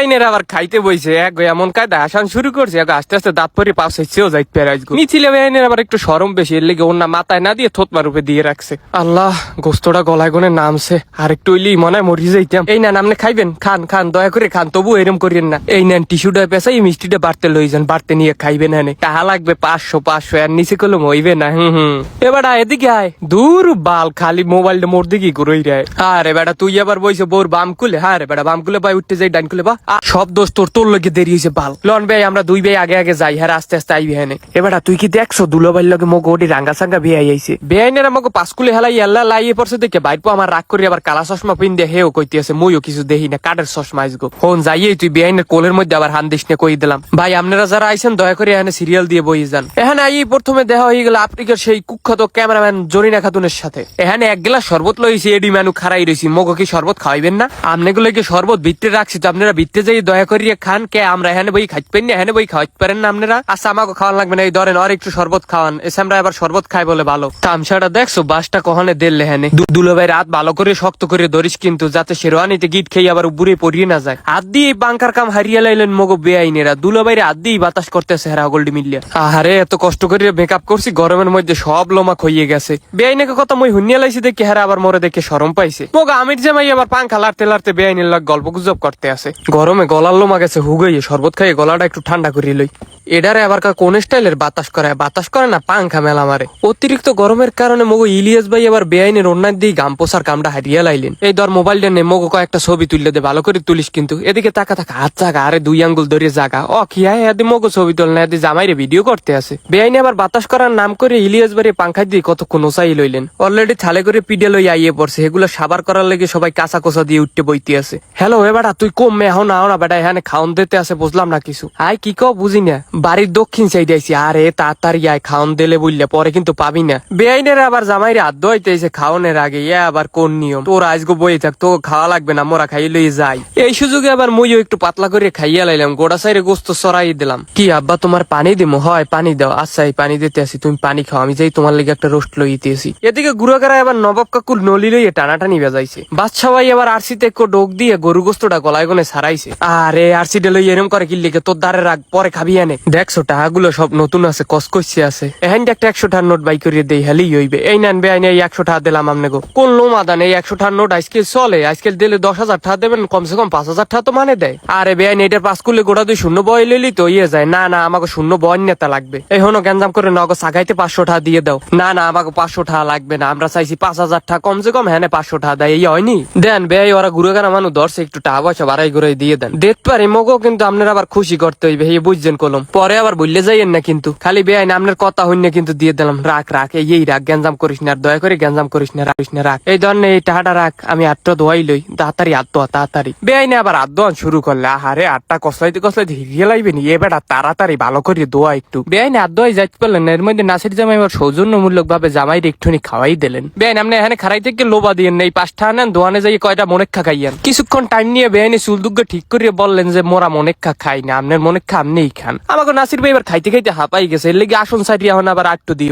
আবার খাইতে বইছে, এক এমন কায়দা। আসান শুরু করছে, এক আস্তে আস্তে দাঁত পরে পাশ হচ্ছেও যাইতে পেরে আজকে মিছিলে বেআইনের আবার একটু সরম বেশি, এর লেগে মাথায় না দিয়ে উপরে দিয়ে রাখছে। আল্লাহ, গোস্তটা গলায় গনে নামছে। আর একটু ইলি মনে হয় মরি যাইতাম। এই না আপনি খাইবেন? খান খান, দয়া করে খান তবু এরম করিয়েন না। এই নেন টিস্যুটা পেঁচাই এই মিষ্টিটা বাড়তে লই যান, বাড়তে নিয়ে খাইবেন হ্যাঁ টাহা লাগবে পাঁচশো পাঁচশো আর নিচে কলম হইবে না, হুম হুম। এবার এদিকে আয়। দূর বাল, খালি মোবাইলটা মোর দিকে ঘুরোই রে আরে বেটা, তুই আবার বইছে বোর বাম কুলে হ্যাঁ রে বেটা বাম কুলে ভাই উঠতে যাই ডান কুলে বা সব দোষ তোর তোর লগে দেরি হয়েছে বাল। লন ভাই আমরা দুই ভাই আগে আগে যাই হ্যাঁ আস্তে আস্তে আইবি হ্যাঁ এবার তুই কি দেখছ দুলো ভাইয়ের লগে মগো ওটি রাঙ্গা সাঙ্গা বিয়ে আইছে? বেআইনের আমাকে পাঁচকুলে হেলাই আল্লাহ লাইয়ে পড়ছে দেখে বাইর আমার রাগ করে আবার কালা চশমা পিন দিয়ে হেও কইতে আছে মইও কিছু দেখি না কাঠের চশমা আইসগো? ফোন যাইয়ে তুই বেআইনের কোলের মধ্যে আবার হান দিস কই দিলাম। ভাই আপনারা যারা আইছেন দয়া করে এখানে সিরিয়াল দিয়ে বই যান। এখানে আই প্রথমে দেখা হয়ে গেল আফ্রিকার সেই কুখ্যাত ক্যামেরাম্যান জরিনা খাতুনের সাথে। এখানে এক গ্লাস শরবত লইছি এডি ম্যানু খারাই রইছি মগো কি শরবত খাওয়াইবেন না? আমনে গুলো কি শরবত ভিত্তে রাখছি তো আপনারা ভিত্তে যাই দয়া করিয়ে খান, কে আমরা এখানে বই খাইতে পারি না, এখানে বই খাওয়াইতে পারেন না আপনারা? আচ্ছা আমাকে খাওয়ান লাগবে না, এই ধরেন আর একটু শরবত খাওয়ান। এসে আমরা এবার শরবত খাই বলে ভালো। তামসাটা দেখছ, বাসটা কখনে দিল্লে হ্যানে দুলো ভাই রাত ভালো করে শক্ত করে ধরিস কিন্তু, যাতে শেরওয়ানিতে গিট খেয়ে আবার উপরে পড়িয়ে না যায়। হাত দিয়ে বাংকার কাম হারিয়ে লাইলেন মগো বেআইনেরা। দুলো ভাইরে হাত দিয়ে বাতাস করতেছে হেরা গোল্ডি মিলিয়া। আহারে, এত কষ্ট করে মেকআপ করছি, গরমের মধ্যে সব লোমা হইয়ে গেছে। বেআইনাকে কথা মই হুনিয়া লাইছি দেখে হেরা আবার মরে দেখে সরম পাইছে। মগো আমির জামাই আবার পাংখা লাড়তে লাড়তে বেআইনের লাগ গল্প গুজব করতে আছে। গরমে গলার লোমা গেছে হুগাইয়ে শরবত খাইয়ে গলাটা একটু ঠান্ডা করিয়ে লই। এডারে আবার কা কোন স্টাইলের বাতাস করে বাতাস করে না পাংখা মেলা মারে। অতিরিক্ত গরমের কারণে মগো ইলিয়াস ভাই আবার বেআইনের অন্যায় দিয়ে গাম পোষার কামটা হারিয়ে লাইলেন। এই ধর মোবাইলটা নে, মগো কয়েকটা ছবি তুললে দে, ভালো করে তুলিস কিন্তু। এদিকে তাকা তাকা হাত জাগা, আরে দুই আঙ্গুল ধরে জাগা। ও কি হয় এদি মগো ছবি তোল, না এদি জামাইরে ভিডিও করতে আছে। বেআইনে আবার বাতাস করার নাম করে ইলিয়াস বাড়ি পাংখা দিয়ে কতক্ষণ ওসাই লইলেন। অলরেডি থালে করে পিডে লই আইয়ে পড়ছে। এগুলো সাবার করার লেগে সবাই কাঁচা কোসা দিয়ে উঠতে বইতে আছে। হ্যালো, এ বেটা, তুই কম এখন আও না, বেটা, এখানে খাওন দিতে আছে, বুঝলাম না কিছু। আই কি কও, বুঝি না। বাড়ির দক্ষিণ সাইডে আইছি, আরে, তাড়াতাড়ি আয়, খাওন দিলে বললে পরে কিন্তু পাবি না। বেআইনের আবার জামাইরে আদ্য হইতেছে খাওনের আগে ইয়া আবার কোন নিয়ম? তোর আজকে বই থাক তো খাওয়া লাগবে না, মোরা খাই লই যাই। এই সুযোগে আবার মুইও একটু পাতলা করে খাইয়া লাইলাম, গোড়া সাইরে গোস্ত সরাই দিলাম। কি, আব্বা, তোমার পানি দিমো? হয়, পানি দাও। আচ্ছা এই পানি দিতে আসি তুমি পানি খাও, আমি যাই তোমার লেগে একটা রোস্ট লইতে আসি এদিকে গুড়াগারা আবার নবাব কাকুর নলি লইয়ে টানাটানি বেজাইছে। বাচ্চা ভাই আবার আরসিতে একটু ডোক দিয়ে গরু গোস্তটা গলায় গনে সারাইছে। আরে আরসি ডে লই এরম করে কি? লিখে তোর দ্বারে রাখ পরে খাবি আনে দেখছ টাকাগুলো সব নতুন আছে, কসকসি আছে। এখান একটা একশো টাকার নোট বাই করিয়ে দেই হেলি হইবে। এই নেন বেআইনে এই একশো টাকা দিলাম আমনে গো কোন লোমা দান এই একশো টাকার নোট আজকে চলে আজকে দিলে দশ হাজার টাকা দেবেন, কমসে কম পাঁচ হাজার টাকা তো মানে দেয়। আরে বেআইন এটার পাস করলে গোটা দুই শূন্য বয় লইলি তো ইয়ে যায়। না না, আমাকে শূন্য বয় নেতা লাগবে। এই হনো গ্যাঞ্জাম করে নগদ সাগাইতে পাঁচশো টাকা দিয়ে দাও। না না, আমাকে পাঁচশো টাকা লাগবে না, আমরা চাইছি পাঁচ হাজার টাকা কমসে কম হ্যাঁ পাঁচশো টাকা দেয়, এই হয়নি দেন বেআই ওরা ঘুরে গানা মানুষ ধরছে, একটু টাকা পয়সা বাড়াই করে দিয়ে দেন। দেখতে পারি মগো কিন্তু আপনার আবার খুশি করতে হইবে এই বুঝছেন কলম। পরে আবার বললে যাইয়েন না কিন্তু খালি বেআইন আপনার কথা হইন না কিন্তু দিয়ে দিলাম। রাখ রাখ এই রাখ গ্যাঞ্জাম করিস না দয়া করে গ্যাঞ্জাম করিস না রাখিস না রাখ। এই ধরনের এই টাকাটা রাখ আমি আটটা দোয়াই লই তাড়াতাড়ি আট দোয়া তাড়াতাড়ি। বেআইনে আবার আট দোয়ান শুরু করলে আহারে আটটা কসলাইতে কসলাইতে হিরিয়ে লাইবে নি এবার তাড়াতাড়ি ভালো করে দোয়া একটু। বেআইনে আট দোয়াই যাইতে পারলেন না, এর মধ্যে নাসির জামাই আবার সৌজন্যমূলক ভাবে জামাইর একটুখানি খাওয়াই দিলেন। বেআইন আপনি এখানে খারাই থেকে লোবা দিয়েন না এই পাঁচটা আনেন দোয়ানে যাই কয়টা মনেক্ষা খাইয়েন। কিছুক্ষণ টাইম নিয়ে বেআইনে চুলদুগ্গ ঠিক করিয়ে বললেন যে, মোরা মনেক্ষা খাই না আপনার মনেক্ষা আপনিই খান। আমাকে নাসির ভাই এবার খাইতে খাইতে হাঁপাই গেছে, এর লেগে আসন সাইড এখন আবার আটটু দিয়ে